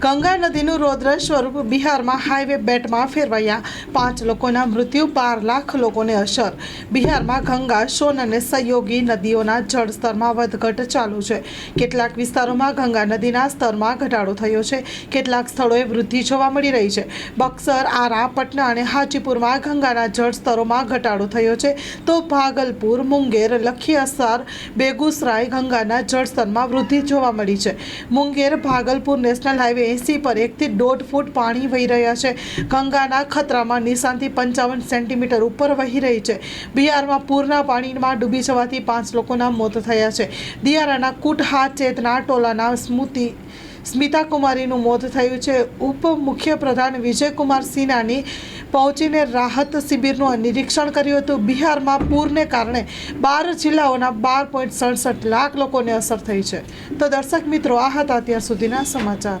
ગંગા નદીનું રૌદ્ર સ્વરૂપ બિહારમાં હાઈવે બેટમાં ફેરવાયા. પાંચ લોકોના મૃત્યુ, બાર લાખ લોકોને અસર. બિહારમાં ગંગા, સોન અને સહયોગી નદીઓના જળસ્તરમાં વધઘટ ચાલુ છે. કેટલાક વિસ્તારોમાં ગંગા નદીના સ્તરમાં ઘટાડો થયો છે. કેટલાક સ્થળોએ વૃદ્ધિ જોવા મળી રહી છે. બક્સર, આરા, પટના અને હાજીપુરમાં ગંગાના જળસ્તરોમાં ઘટાડો થયો છે. તો ભાગલપુર, મુંગેર લખીઅસર બેગુસરાય ગંગાના જળસ્તરમાં વૃદ્ધિ જોવા મળી છે. મુંગેર, ભાગલપુર નેશનલ હાઈવે એંસી પર એકથી દોઢ ફૂટ પાણી વહી રહ્યા છે. ગંગાના ખતરામાં નિશાનથી પંચાવન સેન્ટીમીટર ઉપર વહી રહી છે. બિહારમાં પૂરના પાણીમાં ડૂબી જવાથી પાંચ લોકોના મોત થયા છે. દિયારાના કુટહા ચેતના ટોલાના સ્મૃતિ સ્મિતા કુમારીનું મોત થયું છે. ઉપ મુખ્યપ્રધાન વિજયકુમાર સિન્હાની પહોંચીને રાહત શિબિરનું નિરીક્ષણ કર્યું હતું. બિહારમાં પૂરને કારણે બાર જિલ્લાઓના બાર પોઈન્ટ સડસઠ લાખ લોકોને અસર થઈ છે. તો દર્શક મિત્રો, આ હતા અત્યાર સુધીના સમાચાર.